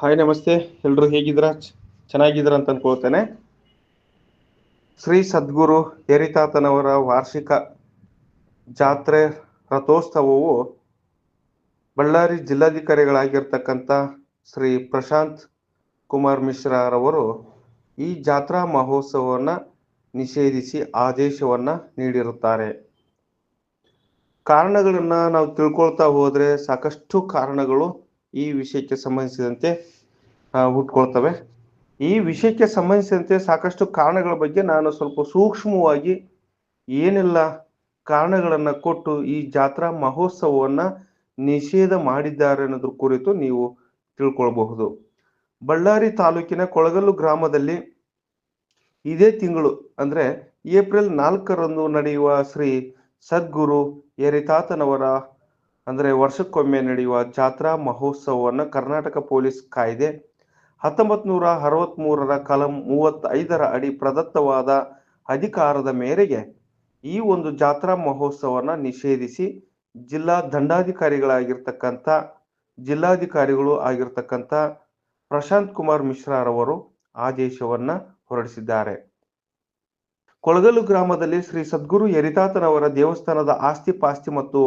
Hi ನಮಸ್ತೆ. ಎಲ್ಲರೂ ಹೇಗಿದ್ದೀರಾ? ಚ- ಚೆನ್ನಾಗಿದ್ದೀರಾ ಅಂತ ಅನ್ಕೊಳ್ತೇನೆ. ಶ್ರೀ ಸದ್ಗುರು ಯರಿತಾತನವರ ವಾರ್ಷಿಕ ಜಾತ್ರೆ ರಥೋತ್ಸವವು ಬಳ್ಳಾರಿ ಜಿಲ್ಲಾಧಿಕಾರಿಗಳಾಗಿರ್ತಕ್ಕಂಥ ಶ್ರೀ ಪ್ರಶಾಂತ್ ಕುಮಾರ್ ಮಿಶ್ರಾರವರು ಈ ಜಾತ್ರಾ ಮಹೋತ್ಸವವನ್ನು ನಿಷೇಧಿಸಿ ಆದೇಶವನ್ನು ನೀಡಿರುತ್ತಾರೆ. ಕಾರಣಗಳನ್ನು ನಾವು ತಿಳ್ಕೊಳ್ತಾ ಹೋದರೆ ಸಾಕಷ್ಟು ಕಾರಣಗಳು ಈ ವಿಷಯಕ್ಕೆ ಸಂಬಂಧಿಸಿದಂತೆ ಹುಟ್ಕೊಳ್ತವೆ ಈ ವಿಷಯಕ್ಕೆ ಸಂಬಂಧಿಸಿದಂತೆ ಸಾಕಷ್ಟು ಕಾರಣಗಳ ಬಗ್ಗೆ ನಾನು ಸ್ವಲ್ಪ ಸೂಕ್ಷ್ಮವಾಗಿ ಏನೆಲ್ಲ ಕಾರಣಗಳನ್ನು ಕೊಟ್ಟು ಈ ಜಾತ್ರಾ ಮಹೋತ್ಸವವನ್ನ ನಿಷೇಧ ಮಾಡಿದ್ದಾರೆ ಅನ್ನೋದ್ರ ಕುರಿತು ನೀವು ತಿಳ್ಕೊಳ್ಬಹುದು. ಬಳ್ಳಾರಿ ತಾಲೂಕಿನ ಕೊಳಗಲ್ಲು ಗ್ರಾಮದಲ್ಲಿ ಇದೇ ತಿಂಗಳು, ಅಂದ್ರೆ ಏಪ್ರಿಲ್ ನಾಲ್ಕರಂದು ನಡೆಯುವ ಶ್ರೀ ಸದ್ಗುರು ಯರಿತಾತನವರ ಅಂದ್ರೆ ವರ್ಷಕ್ಕೊಮ್ಮೆ ನಡೆಯುವ ಜಾತ್ರಾ ಮಹೋತ್ಸವವನ್ನು ಕರ್ನಾಟಕ ಪೊಲೀಸ್ ಕಾಯ್ದೆ ಹತ್ತೊಂಬತ್ ನೂರ ಕಲಂ ಮೂವತ್ತೈದರ ಅಡಿ ಪ್ರದತ್ತವಾದ ಅಧಿಕಾರದ ಮೇರೆಗೆ ಈ ಒಂದು ಜಾತ್ರಾ ಮಹೋತ್ಸವವನ್ನು ನಿಷೇಧಿಸಿ ಜಿಲ್ಲಾ ದಂಡಾಧಿಕಾರಿಗಳಾಗಿರ್ತಕ್ಕಂಥ, ಜಿಲ್ಲಾಧಿಕಾರಿಗಳು ಆಗಿರ್ತಕ್ಕಂಥ ಪ್ರಶಾಂತ್ ಕುಮಾರ್ ಮಿಶ್ರಾರವರು ಆದೇಶವನ್ನ ಹೊರಡಿಸಿದ್ದಾರೆ. ಕೊಳಗಲು ಗ್ರಾಮದಲ್ಲಿ ಶ್ರೀ ಸದ್ಗುರು ಯರಿತಾತನವರ ದೇವಸ್ಥಾನದ ಆಸ್ತಿ ಪಾಸ್ತಿ ಮತ್ತು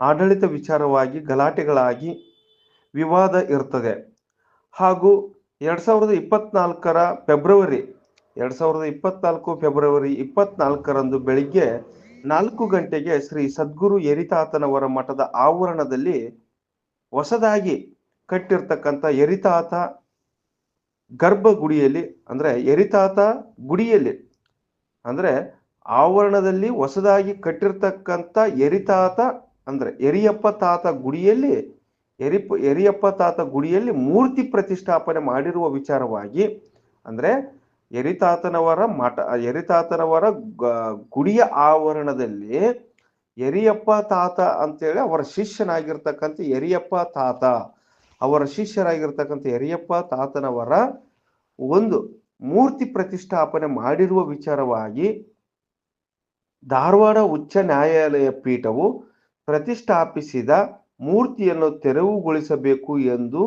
ಆಡಳಿತ ವಿಚಾರವಾಗಿ ಗಲಾಟೆಗಳಾಗಿ ವಿವಾದ ಇರ್ತದೆ. ಹಾಗೂ ಎರಡು ಸಾವಿರದ ಇಪ್ಪತ್ನಾಲ್ಕರ ಫೆಬ್ರವರಿ, ಎರಡು ಸಾವಿರದ ಇಪ್ಪತ್ನಾಲ್ಕು ಫೆಬ್ರವರಿ ಇಪ್ಪತ್ನಾಲ್ಕರಂದು ಬೆಳಿಗ್ಗೆ ನಾಲ್ಕು ಗಂಟೆಗೆ ಶ್ರೀ ಸದ್ಗುರು ಯರಿತಾತನವರ ಮಠದ ಆವರಣದಲ್ಲಿ ಹೊಸದಾಗಿ ಕಟ್ಟಿರ್ತಕ್ಕಂಥ ಯರಿತಾತ ಗರ್ಭಗುಡಿಯಲ್ಲಿ, ಅಂದ್ರೆ ಯರಿತಾತ ಗುಡಿಯಲ್ಲಿ, ಅಂದ್ರೆ ಆವರಣದಲ್ಲಿ ಹೊಸದಾಗಿ ಕಟ್ಟಿರ್ತಕ್ಕಂಥ ಯರಿತಾತ ಅಂದ್ರೆ ಎರಿಯಪ್ಪ ತಾತ ಗುಡಿಯಲ್ಲಿ ಎರಿಪ್ಪ ಎರಿಯಪ್ಪ ತಾತ ಗುಡಿಯಲ್ಲಿ ಮೂರ್ತಿ ಪ್ರತಿಷ್ಠಾಪನೆ ಮಾಡಿರುವ ವಿಚಾರವಾಗಿ, ಅಂದ್ರೆ ಎರಿತಾತನವರ ಮಠ, ಎರಿತಾತನವರ ಗುಡಿಯ ಆವರಣದಲ್ಲಿ ಎರಿಯಪ್ಪ ತಾತ ಅಂತೇಳಿ ಅವರ ಶಿಷ್ಯನಾಗಿರ್ತಕ್ಕಂಥ ಎರಿಯಪ್ಪ ತಾತ, ಅವರ ಶಿಷ್ಯರಾಗಿರ್ತಕ್ಕಂಥ ಎರಿಯಪ್ಪ ತಾತನವರ ಒಂದು ಮೂರ್ತಿ ಪ್ರತಿಷ್ಠಾಪನೆ ಮಾಡಿರುವ ವಿಚಾರವಾಗಿ ಧಾರವಾಡ ಉಚ್ಚ ನ್ಯಾಯಾಲಯ ಪೀಠವು ಪ್ರತಿಷ್ಠಾಪಿಸಿದ ಮೂರ್ತಿಯನ್ನು ತೆರವುಗೊಳಿಸಬೇಕು ಎಂದು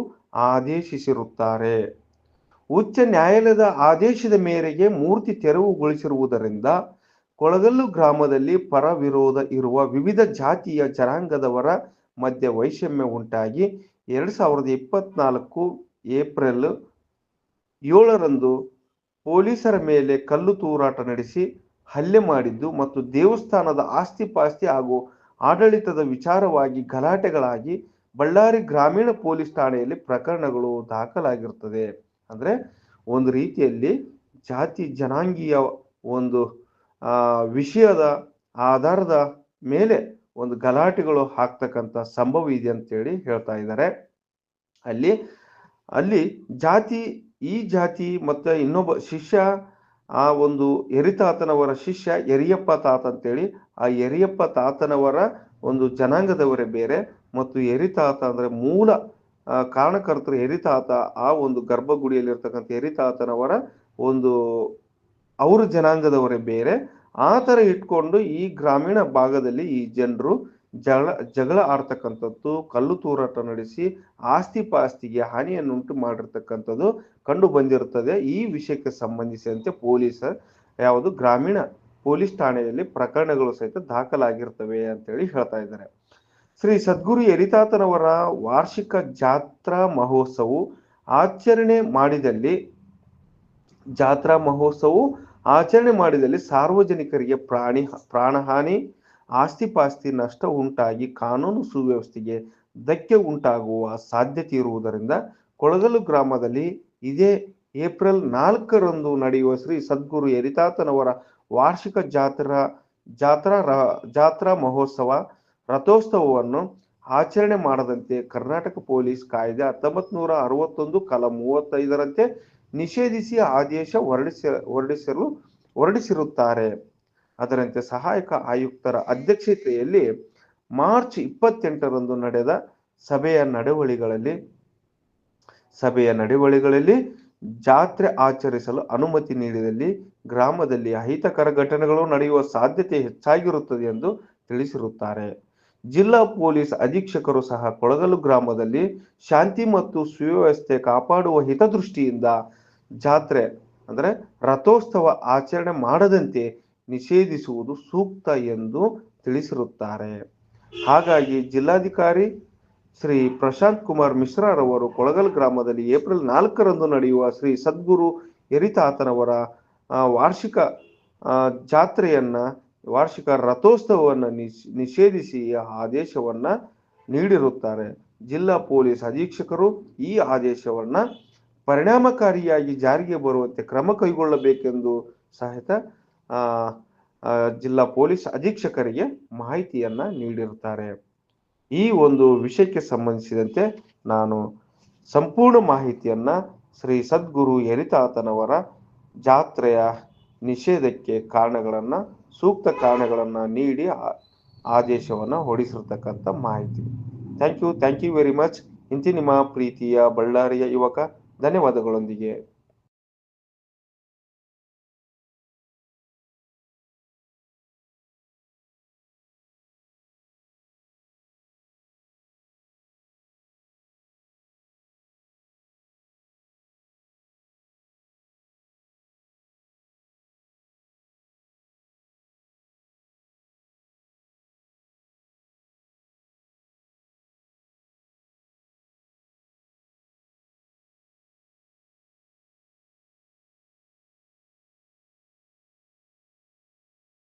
ಆದೇಶಿಸಿರುತ್ತಾರೆ. ಉಚ್ಚ ನ್ಯಾಯಾಲಯದ ಆದೇಶದ ಮೇರೆಗೆ ಮೂರ್ತಿ ತೆರವುಗೊಳಿಸಿರುವುದರಿಂದ ಕೊಳಗಲ್ಲು ಗ್ರಾಮದಲ್ಲಿ ಪರ ವಿರೋಧ ಇರುವ ವಿವಿಧ ಜಾತಿಯ ಜನಾಂಗದವರ ಮಧ್ಯೆ ವೈಷಮ್ಯ ಉಂಟಾಗಿ ಎರಡು ಸಾವಿರದ ಇಪ್ಪತ್ನಾಲ್ಕು ಏಪ್ರಿಲ್ ಏಳರಂದು ಪೊಲೀಸರ ಮೇಲೆ ಕಲ್ಲು ತೂರಾಟ ನಡೆಸಿ ಹಲ್ಲೆ ಮಾಡಿದ್ದು ಮತ್ತು ದೇವಸ್ಥಾನದ ಆಸ್ತಿ ಪಾಸ್ತಿ ಹಾಗೂ ಆಡಳಿತದ ವಿಚಾರವಾಗಿ ಗಲಾಟೆಗಳಾಗಿ ಬಳ್ಳಾರಿ ಗ್ರಾಮೀಣ ಪೊಲೀಸ್ ಠಾಣೆಯಲ್ಲಿ ಪ್ರಕರಣಗಳು ದಾಖಲಾಗಿರ್ತದೆ. ಅಂದ್ರೆ ಒಂದು ರೀತಿಯಲ್ಲಿ ಜಾತಿ ಜನಾಂಗೀಯ ಒಂದು ವಿಷಯದ ಆಧಾರದ ಮೇಲೆ ಒಂದು ಗಲಾಟೆಗಳು ಹಾಕ್ತಕ್ಕಂಥ ಸಂಭವ ಇದೆ ಅಂತೇಳಿ ಹೇಳ್ತಾ ಇದ್ದಾರೆ. ಅಲ್ಲಿ ಅಲ್ಲಿ ಜಾತಿ, ಈ ಜಾತಿ ಮತ್ತೆ ಇನ್ನೊಬ್ಬ ಶಿಷ್ಯ ಆ ಒಂದು ಎರಿತಾತನವರ ಶಿಷ್ಯ ಎರಿಯಪ್ಪ ತಾತ ಅಂತೇಳಿ, ಆ ಎರಿಯಪ್ಪ ತಾತನವರ ಒಂದು ಜನಾಂಗದವರೇ ಬೇರೆ. ಮತ್ತು ಎರಿತಾತ ಅಂದ್ರೆ ಮೂಲ ಕಾರಣಕರ್ತರು ಎರಿತಾತ ಆ ಒಂದು ಗರ್ಭಗುಡಿಯಲ್ಲಿರ್ತಕ್ಕಂಥ ಎರಿತಾತನವರ ಒಂದು ಅವ್ರ ಜನಾಂಗದವರೇ ಬೇರೆ. ಆ ಥರ ಇಟ್ಕೊಂಡು ಈ ಗ್ರಾಮೀಣ ಭಾಗದಲ್ಲಿ ಈ ಜನರು ಜಗಳ ಜಗಳ ಆಡ್ತಕ್ಕಂಥದ್ದು, ಕಲ್ಲು ತೂರಾಟ ನಡೆಸಿ ಆಸ್ತಿ ಪಾಸ್ತಿಗೆ ಹಾನಿಯನ್ನುಂಟು ಮಾಡಿರ್ತಕ್ಕಂಥದ್ದು ಕಂಡು ಬಂದಿರುತ್ತದೆ. ಈ ವಿಷಯಕ್ಕೆ ಸಂಬಂಧಿಸಿದಂತೆ ಪೊಲೀಸ್ ಯಾವುದು ಗ್ರಾಮೀಣ ಪೊಲೀಸ್ ಠಾಣೆಯಲ್ಲಿ ಪ್ರಕರಣಗಳು ಸಹಿತ ದಾಖಲಾಗಿರ್ತವೆ ಅಂತೇಳಿ ಹೇಳ್ತಾ ಇದ್ದಾರೆ. ಶ್ರೀ ಸದ್ಗುರು ಯರಿತಾತನವರ ವಾರ್ಷಿಕ ಜಾತ್ರಾ ಮಹೋತ್ಸವವು ಆಚರಣೆ ಮಾಡಿದಲ್ಲಿ, ಜಾತ್ರಾ ಮಹೋತ್ಸವವು ಆಚರಣೆ ಮಾಡಿದಲ್ಲಿ ಸಾರ್ವಜನಿಕರಿಗೆ ಪ್ರಾಣಿ, ಪ್ರಾಣಹಾನಿ ಆಸ್ತಿ ಪಾಸ್ತಿ ನಷ್ಟ ಉಂಟಾಗಿ ಕಾನೂನು ಸುವ್ಯವಸ್ಥೆಗೆ ಧಕ್ಕೆ ಉಂಟಾಗುವ ಸಾಧ್ಯತೆ ಇರುವುದರಿಂದ ಕೊಳಗಲು ಗ್ರಾಮದಲ್ಲಿ ಇದೇ ಏಪ್ರಿಲ್ ನಾಲ್ಕರಂದು ನಡೆಯುವ ಶ್ರೀ ಸದ್ಗುರು ಯರಿತಾತನವರ ವಾರ್ಷಿಕ ಜಾತ್ರಾ ಜಾತ್ರಾ ಜಾತ್ರಾ ಮಹೋತ್ಸವ ರಥೋತ್ಸವವನ್ನು ಆಚರಣೆ ಮಾಡದಂತೆ ಕರ್ನಾಟಕ ಪೊಲೀಸ್ ಕಾಯ್ದೆ ಹತ್ತೊಂಬತ್ ನೂರ ಅರವತ್ತೊಂದು ಕಲ ಮೂವತ್ತೈದರಂತೆ ನಿಷೇಧಿಸಿ ಆದೇಶ ಹೊರಡಿಸಿ ಹೊರಡಿಸಲು ಹೊರಡಿಸಿರುತ್ತಾರೆ. ಅದರಂತೆ ಸಹಾಯಕ ಆಯುಕ್ತರ ಅಧ್ಯಕ್ಷತೆಯಲ್ಲಿ ಮಾರ್ಚ್ ಇಪ್ಪತ್ತೆಂಟರಂದು ನಡೆದ ಸಭೆಯ ನಡವಳಿಗಳಲ್ಲಿ ಸಭೆಯ ನಡವಳಿಗಳಲ್ಲಿ ಜಾತ್ರೆ ಆಚರಿಸಲು ಅನುಮತಿ ನೀಡಿದಲ್ಲಿ ಗ್ರಾಮದಲ್ಲಿ ಅಹಿತಕರ ಘಟನೆಗಳು ನಡೆಯುವ ಸಾಧ್ಯತೆ ಹೆಚ್ಚಾಗಿರುತ್ತದೆ ಎಂದು ತಿಳಿಸಿರುತ್ತಾರೆ. ಜಿಲ್ಲಾ ಪೊಲೀಸ್ ಅಧೀಕ್ಷಕರು ಸಹ ಕೊಳಗಲು ಗ್ರಾಮದಲ್ಲಿ ಶಾಂತಿ ಮತ್ತು ಸುವ್ಯವಸ್ಥೆ ಕಾಪಾಡುವ ಹಿತದೃಷ್ಟಿಯಿಂದ ಜಾತ್ರೆ, ಅಂದರೆ ರಥೋತ್ಸವ ಆಚರಣೆ ಮಾಡದಂತೆ ನಿಷೇಧಿಸುವುದು ಸೂಕ್ತ ಎಂದು ತಿಳಿಸಿರುತ್ತಾರೆ. ಹಾಗಾಗಿ ಜಿಲ್ಲಾಧಿಕಾರಿ ಶ್ರೀ ಪ್ರಶಾಂತ್ ಕುಮಾರ್ ಮಿಶ್ರಾರವರು ಕೊಳಗಲ್ ಗ್ರಾಮದಲ್ಲಿ ಏಪ್ರಿಲ್ ನಾಲ್ಕರಂದು ನಡೆಯುವ ಶ್ರೀ ಸದ್ಗುರು ಎರಿತಾತನವರ ವಾರ್ಷಿಕ ಜಾತ್ರೆಯನ್ನ, ವಾರ್ಷಿಕ ರಥೋತ್ಸವವನ್ನು ನಿಷ್- ನಿಷೇಧಿಸಿ ಆದೇಶವನ್ನ ನೀಡಿರುತ್ತಾರೆ. ಜಿಲ್ಲಾ ಪೊಲೀಸ್ ಅಧೀಕ್ಷಕರು ಈ ಆದೇಶವನ್ನ ಪರಿಣಾಮಕಾರಿಯಾಗಿ ಜಾರಿಗೆ ಬರುವಂತೆ ಕ್ರಮ ಕೈಗೊಳ್ಳಬೇಕೆಂದು ಸಹಿತ ಜಿಲ್ಲಾ ಪೊಲೀಸ್ ಅಧೀಕ್ಷಕರಿಗೆ ಮಾಹಿತಿಯನ್ನ ನೀಡಿರುತ್ತಾರೆ. ಈ ಒಂದು ವಿಷಯಕ್ಕೆ ಸಂಬಂಧಿಸಿದಂತೆ ನಾನು ಸಂಪೂರ್ಣ ಮಾಹಿತಿಯನ್ನ ಶ್ರೀ ಸದ್ಗುರು ಎರಿತಾತನವರ ಜಾತ್ರೆಯ ನಿಷೇಧಕ್ಕೆ ಕಾರಣಗಳನ್ನ, ಸೂಕ್ತ ಕಾರಣಗಳನ್ನ ನೀಡಿ ಆದೇಶವನ್ನು ಹೊರಡಿಸಿರ್ತಕ್ಕಂಥ ಮಾಹಿತಿ. Thank you thank you very much. ಇಂತಿ ನಿಮ್ಮ ಪ್ರೀತಿಯ ಬಳ್ಳಾರಿಯ ಯುವಕ, ಧನ್ಯವಾದಗಳೊಂದಿಗೆ.